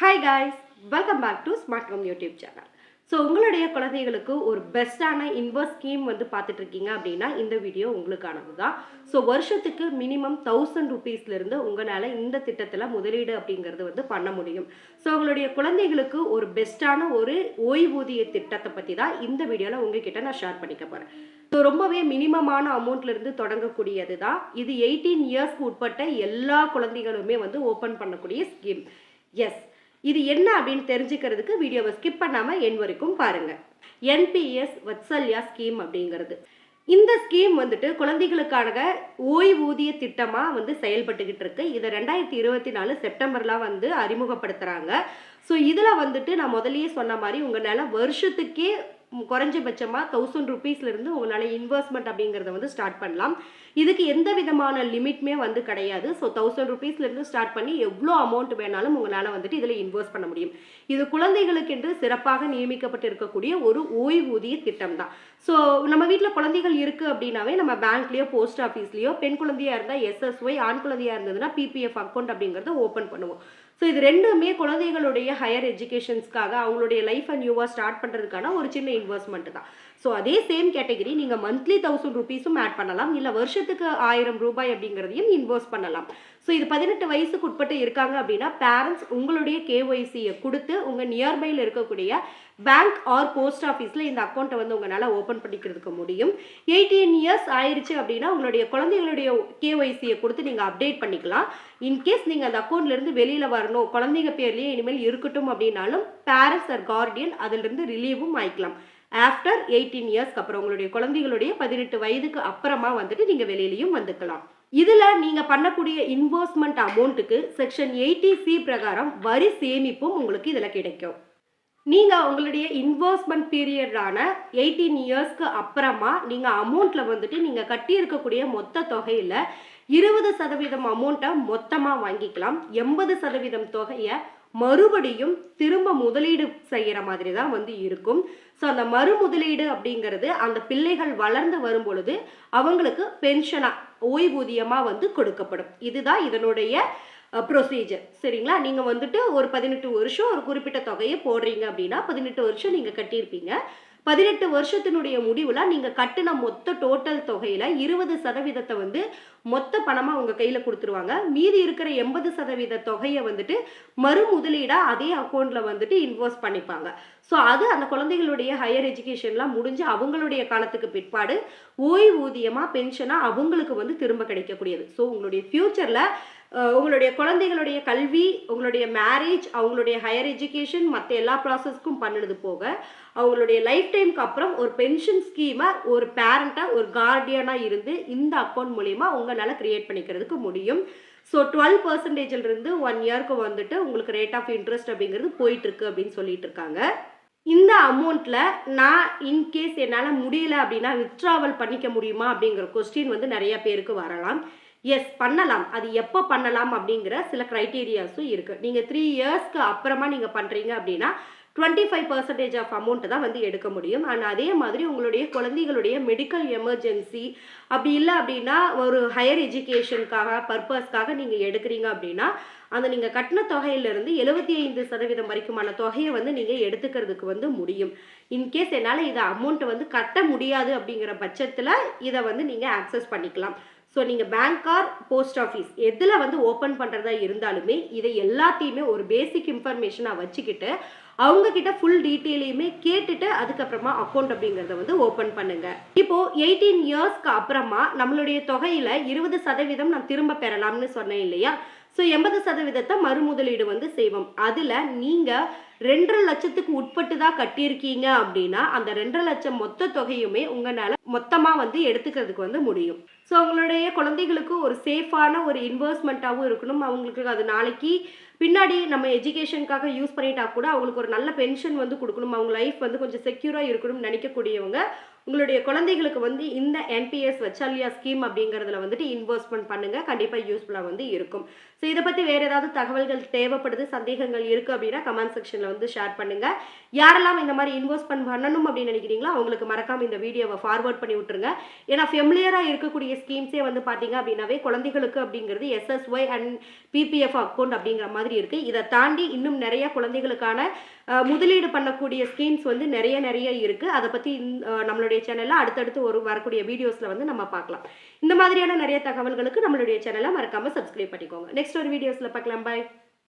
Hi guys welcome back to smart home YouTube channel so உங்களுடைய குழந்தைகளுக்கு ஒரு பெஸ்ட்டான இன்வெஸ்ட் ஸ்கீம் வந்து பார்த்துட்டு இருக்கீங்க அப்படின்னா இந்த வீடியோ உங்களுக்கானது தான் ஸோ வருஷத்துக்கு மினிமம் தௌசண்ட் ருபீஸ்லேருந்து உங்களால் இந்த திட்டத்தில் முதலீடு அப்படிங்கிறது வந்து பண்ண முடியும். ஸோ உங்களுடைய குழந்தைகளுக்கு ஒரு பெஸ்ட்டான ஒரு ஓய்வூதிய திட்டத்தை பற்றி தான் இந்த வீடியோவில் உங்ககிட்ட நான் ஷேர் பண்ணிக்க போகிறேன் ஸோ ரொம்பவே மினிமமான அமௌண்ட்லேருந்து தொடங்கக்கூடியது தான் இது எயிட்டீன் இயர்ஸ்க்கு உட்பட்ட எல்லா குழந்தைகளுமே வந்து ஓப்பன் பண்ணக்கூடிய ஸ்கீம் எஸ் இது என்ன அப்படின்னு தெரிஞ்சுக்கிறதுக்கு வீடியோவை ஸ்கிப் பண்ணாமல் என் வரைக்கும் பாருங்கள் என்பிஎஸ் வத்சல்யா ஸ்கீம் அப்படிங்கிறது. இந்த ஸ்கீம் வந்துட்டு குழந்தைகளுக்கான ஓய்வூதிய திட்டமாக வந்து செயல்பட்டுக்கிட்டு இருக்கு. இதை ரெண்டாயிரத்தி இருபத்தி நாலு செப்டம்பர்லாம் வந்து அறிமுகப்படுத்துகிறாங்க ஸோ இதில் வந்துட்டு நான் முதல்லயே சொன்ன மாதிரி உங்களால் வருஷத்துக்கே குறைஞ்சபட்சமாக தௌசண்ட் ருபீஸ்லேருந்து உங்களால் இன்வெஸ்ட்மெண்ட் அப்படிங்கிறத வந்து ஸ்டார்ட் பண்ணலாம். இதுக்கு எந்த விதமான லிமிட்மே வந்து கிடையாது. ஸோ தௌசண்ட் ருபீஸ்லேருந்து ஸ்டார்ட் பண்ணி எவ்வளோ அமௌண்ட் வேணாலும் உங்களால் வந்துட்டு இதில் இன்வெஸ்ட் பண்ண முடியும். இது குழந்தைகளுக்கு என்று சிறப்பாக நியமிக்கப்பட்டு இருக்கக்கூடிய ஒரு ஓய்வூதிய திட்டம் தான் ஸோ நம்ம வீட்டில் குழந்தைகள் இருக்குது அப்படின்னாவே நம்ம பேங்க்லேயோ போஸ்ட் ஆஃபீஸ்லேயோ பெண் குழந்தையாக இருந்தால் எஸ்எஸ்ஒய் ஆண் குழந்தையாக இருந்ததுன்னா பிபிஎஃப் அக்கௌண்ட் அப்படிங்கிறத ஓப்பன் பண்ணுவோம். ஸோ இது ரெண்டுமே குழந்தைகளுடைய ஹையர் எஜுகேஷன்ஸ்க்காக அவங்களுடைய லைஃப் அண்ட் நியூவாக ஸ்டார்ட் பண்ணுறதுக்கான ஒரு சின்ன இன்வெஸ்ட்மெண்ட் தான். ஸோ அதே சேம் கேட்டகரி நீங்கள் மந்த்லி தௌசண்ட் ருபீஸும் ஆட் பண்ணலாம். இல்லை வருஷத்துக்கு ஆயிரம் ரூபாய் அப்படிங்கிறதையும் இன்வெஸ்ட் பண்ணலாம். ஸோ இது பதினெட்டு வயசுக்கு உட்பட்டு இருக்காங்க அப்படின்னா பேரண்ட்ஸ் உங்களுடைய கேஒய்சியை கொடுத்து உங்கள் நியர்பையில் இருக்கக்கூடிய பேங்க் ஆர் போஸ்ட் ஆஃபீஸில் இந்த அக்கௌண்ட்டை வந்து உங்களால் ஓப்பன் பண்ணிக்கிறதுக்கு முடியும். எயிட்டீன் இயர்ஸ் ஆயிடுச்சு அப்படின்னா உங்களுடைய குழந்தைகளுடைய கேஒய்சியை கொடுத்து நீங்கள் அப்டேட் பண்ணிக்கலாம். இன்கேஸ் நீங்கள் அந்த அக்கௌண்ட்லேருந்து வெளியில் வர வரணும். குழந்தைங்க பேர்லேயே இனிமேல் இருக்கட்டும் அப்படின்னாலும் பேரண்ட்ஸ் ஆர் கார்டியன் அதிலிருந்து ரிலீவும் ஆயிக்கலாம் ஆஃப்டர் எயிட்டீன் இயர்ஸ்க்கு அப்புறம் உங்களுடைய குழந்தைகளுடைய பதினெட்டு வயதுக்கு அப்புறமா வந்துட்டு நீங்கள் வெளியிலையும் வந்துக்கலாம். இதில் நீங்கள் பண்ணக்கூடிய இன்வெஸ்ட்மெண்ட் அமௌண்ட்டுக்கு செக்ஷன் எயிட்டி சி பிரகாரம் வரி சேமிப்பும் உங்களுக்கு இதில் கிடைக்கும். நீங்கள் உங்களுடைய இன்வெஸ்ட்மெண்ட் பீரியடான எயிட்டீன் இயர்ஸ்க்கு அப்புறமா நீங்கள் அமௌண்ட்டில் வந்துட்டு நீங்கள் கட்டியிருக்கக்கூடிய மொத்த தொகையில் இருபது சதவீதம் அமௌண்ட்டை மொத்தமாக வாங்கிக்கலாம். எண்பது சதவீதம் தொகையை மறுபடியும் திரும்ப முதலீடு செய்கிற மாதிரி தான் வந்து இருக்கும். ஸோ அந்த மறு முதலீடு அப்படிங்கிறது அந்த பிள்ளைகள் வளர்ந்து வரும் பொழுது அவங்களுக்கு பென்ஷனாக ஓய்வூதியமாக வந்து கொடுக்கப்படும். இதுதான் இதனுடைய ப்ரொசீஜர் சரிங்களா? நீங்கள் வந்துட்டு ஒரு பதினெட்டு வருஷம் ஒரு குறிப்பிட்ட தொகையை போடுறீங்க அப்படின்னா பதினெட்டு வருஷம் நீங்கள் கட்டியிருப்பீங்க. பதினெட்டு வருஷத்தினுடைய முடிவில் நீங்கள் கட்டின மொத்த டோட்டல் தொகையில் இருபது சதவீதத்தை வந்து மொத்த பணமாக உங்கள் கையில் கொடுத்துருவாங்க. மீதி இருக்கிற எண்பது சதவீத தொகையை வந்துட்டு மறு முதலீடாக அதே அக்கௌண்ட்டில் வந்துட்டு இன்வெஸ்ட் பண்ணிப்பாங்க. ஸோ அது அந்த குழந்தைகளுடைய ஹையர் எஜுகேஷன்லாம் முடிஞ்சு அவங்களுடைய காலத்துக்கு பிற்பாடு ஓய்வூதியமாக பென்ஷனாக அவங்களுக்கு வந்து திரும்ப கிடைக்கக்கூடியது. ஸோ உங்களுடைய ஃப்யூச்சரில் உங்களுடைய குழந்தைகளுடைய கல்வி உங்களுடைய மேரேஜ் அவங்களுடைய ஹையர் எஜுகேஷன் மற்ற எல்லா ப்ராசஸ்க்கும் பண்ணினது போக அவங்களுடைய லைஃப் டைம்க்கு அப்புறம் ஒரு பென்ஷன் ஸ்கீமை ஒரு பேரண்ட்டாக ஒரு கார்டியனாக இருந்து இந்த அக்கௌண்ட் மூலிமா உங்களால் க்ரியேட் பண்ணிக்கிறதுக்கு முடியும். ஸோ டுவெல் பர்சன்டேஜிலிருந்து ஒன் இயர்க்கு வந்துட்டு உங்களுக்கு ரேட் ஆஃப் இன்ட்ரெஸ்ட் அப்படிங்கிறது போயிட்டுருக்கு அப்படின்னு சொல்லிட்டு இருக்காங்க. இந்த அமௌண்ட்டில் நான் இன்கேஸ் என்னால் முடியல அப்படின்னா வித்ட்ராவல் பண்ணிக்க முடியுமா அப்படிங்கிற கொஸ்டின் வந்து நிறைய பேருக்கு வரலாம். எஸ் பண்ணலாம். அது எப்போ பண்ணலாம் அப்படிங்கிற சில க்ரைட்டீரியாஸும் இருக்குது நீங்கள் த்ரீ இயர்ஸ்க்கு அப்புறமா நீங்கள் பண்ணுறீங்க அப்படின்னா twenty five percentage of amount தான் வந்து எடுக்க முடியும். அண்ட் அதே மாதிரி உங்களுடைய குழந்தைகளுடைய மெடிக்கல் எமர்ஜென்சி அப்படி இல்லை அப்படின்னா ஒரு ஹையர் எஜுகேஷனுக்காக பர்பஸ்க்காக நீங்கள் எடுக்கிறீங்க அப்படின்னா அந்த நீங்கள் கட்டின தொகையிலிருந்து எழுபத்தி ஐந்து சதவீதம் வரைக்குமான தொகையை வந்து நீங்கள் எடுத்துக்கிறதுக்கு வந்து முடியும். இன்கேஸ் என்னால் இதை அமௌண்ட்டை வந்து கட்ட முடியாது அப்படிங்கிற பட்சத்தில் இதை வந்து நீங்கள் ஆக்சஸ் பண்ணிக்கலாம். ஸோ நீங்கள் பேங்க் ஆர் போஸ்ட் ஆஃபீஸ் எதில் வந்து ஓப்பன் பண்ணுறதா இருந்தாலுமே இதை எல்லாத்தையுமே ஒரு பேசிக் இன்ஃபர்மேஷனாக வச்சுக்கிட்டு அவங்கக்கிட்ட ஃபுல் டீட்டெயிலையுமே கேட்டுட்டு அதுக்கப்புறமா அக்கௌண்ட் அப்படிங்கிறத வந்து ஓப்பன் பண்ணுங்க. இப்போ எயிட்டீன் இயர்ஸ்க்கு அப்புறமா நம்மளுடைய தொகையில் இருபது சதவீதம் நான் திரும்ப பெறலாம்னு சொன்னேன் இல்லையா? ஸோ எண்பது சதவீதத்தை மறுமுதலீடு வந்து செய்வோம். அதில் நீங்கள் ரெண்டரை லட்சத்துக்கு உட்பட்டு தான் கட்டியிருக்கீங்க அப்படின்னா அந்த ரெண்டரை லட்சம் மொத்த தொகையுமே உங்களால் மொத்தமாக வந்து எடுத்துக்கிறதுக்கு வந்து முடியும். ஸோ அவங்களுடைய குழந்தைகளுக்கு ஒரு சேஃபான ஒரு இன்வெஸ்ட்மெண்ட்டாகவும் இருக்கணும். அவங்களுக்கு அது நாளைக்கு பின்னாடி நம்ம எஜுகேஷனுக்காக யூஸ் பண்ணிட்டா கூட அவங்களுக்கு ஒரு நல்ல பென்ஷன் வந்து கொடுக்கணும். அவங்க லைஃப் வந்து கொஞ்சம் செக்யூராக இருக்கணும்னு நினைக்கக்கூடியவங்க உங்களுடைய குழந்தைகளுக்கு வந்து இந்த என்பிஎஸ் வச்சாலியா ஸ்கீம் அப்படிங்கிறதுல வந்துட்டு இன்வெஸ்ட்மெண்ட் பண்ணுங்கள் கண்டிப்பாக யூஸ்ஃபுல்லாக வந்து இருக்கும். ஸோ இதை பற்றி வேறு ஏதாவது தகவல்கள் தேவைப்படுது சந்தேகங்கள் இருக்குது அப்படின்னா கமெண்ட் செக்ஷனில் வந்து ஷேர் பண்ணுங்கள் யாரெல்லாம் இந்த மாதிரி இன்வெஸ்ட்மெண்ட் பண்ணணும் அப்படின்னு நினைக்கிறீங்களோ அவங்களுக்கு மறக்காமல் இந்த வீடியோவை ஃபார்வர்ட் பண்ணி விட்டுருங்க. ஏன்னா ஃபெமிலியராக இருக்கக்கூடிய ஸ்கீம்ஸே வந்து பார்த்தீங்க அப்படின்னாவே குழந்தைகளுக்கு அப்படிங்கிறது எஸ்எஸ்ஒய் அண்ட் பிபிஎஃப் அக்கௌண்ட் அப்படிங்கிற மாதிரி இருக்குது இதை தாண்டி இன்னும் நிறைய குழந்தைகளுக்கான முதலீடு பண்ணக்கூடிய ஸ்கீம்ஸ் வந்து நிறைய நிறைய இருக்குது அதை பற்றி நம்மளுடைய சேனலில் அடுத்தடுத்து ஒரு வரக்கூடிய வீடியோஸில் வந்து நம்ம பார்க்கலாம். இந்த மாதிரியான நிறைய தகவல்களுக்கு நம்மளுடைய சேனலை மறக்காமல் சப்ஸ்கிரைப் பண்ணிக்கோங்க. நெக்ஸ்ட் ஒரு வீடியோஸில் பார்க்கலாம். பாய்